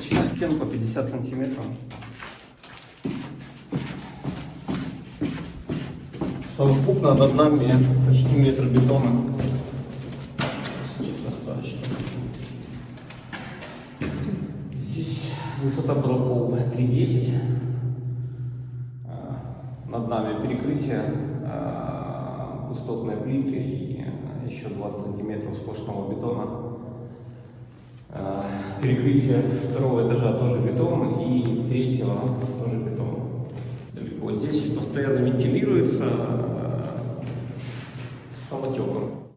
стен по 50 сантиметров. Совокупно над нами почти метр бетона. Достаточно. Здесь высота потолков 3,10. А, Над нами перекрытие, а, пустотные плиты и а, еще 20 сантиметров сплошного бетона. А, Перекрытие второго этажа тоже бетон и третьего тоже бетон. Далеко. Здесь постоянно вентилируется а, самотеком.